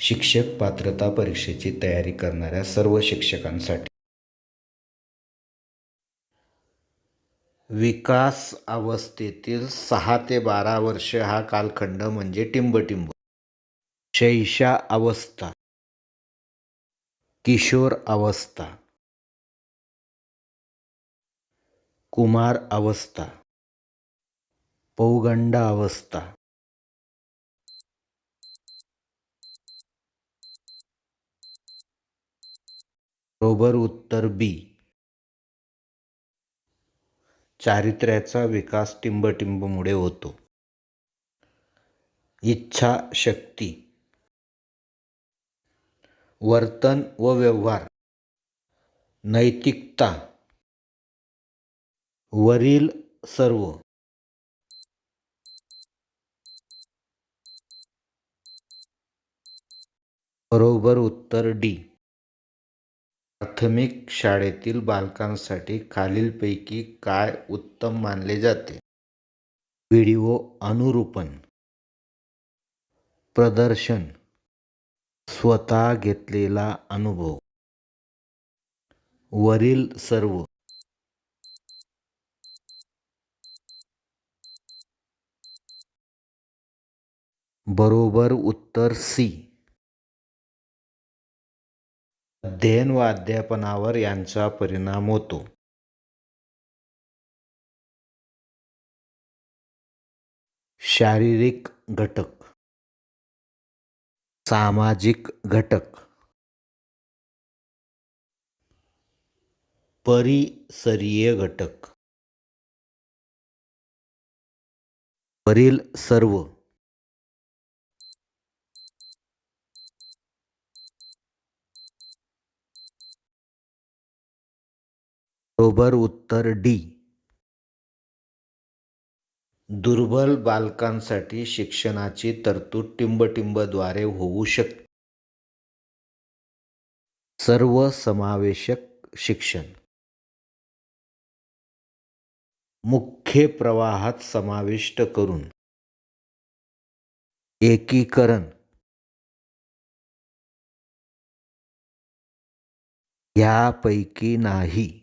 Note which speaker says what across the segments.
Speaker 1: शिक्षक पात्रता परीक्षेची तयारी करणाऱ्या सर्व शिक्षकांसाठी. विकास अवस्थेतील सहा ते बारा वर्ष हा कालखंड म्हणजे टिंबटिंब. शैशा अवस्था. किशोर अवस्था. कुमार अवस्था. पौगंड अवस्था. बरोबर उत्तर बी. चारित्र्याचा विकास टिंबटिंबमुळे होतो. इच्छाशक्ती वर्तन व व्यवहार. नैतिकता. वरील सर्व. बरोबर उत्तर डी. प्राथमिक शाळेतील बालकांसाठी खालीलपैकी काय उत्तम मानले जाते? व्हिडिओ अनुरूपण. प्रदर्शन. स्वतः घेतलेला अनुभव. वरील सर्व. बरोबर उत्तर सी. अध्ययन व अध्यापनावर यांचा परिणाम होतो. शारीरिक घटक. सामाजिक घटक. परिसरीय घटक. वरील सर्व. बरोबर उत्तर डी. दुर्बल बालकांसाठी शिक्षणाची तरतूद टिंबटिंबद्वारे होऊ शकते. सर्वसमावेशक शिक्षण. मुख्य प्रवाहात समाविष्ट करून. एकीकरण. यापैकी नाही.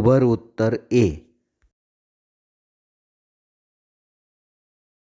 Speaker 1: बरोबर उत्तर ए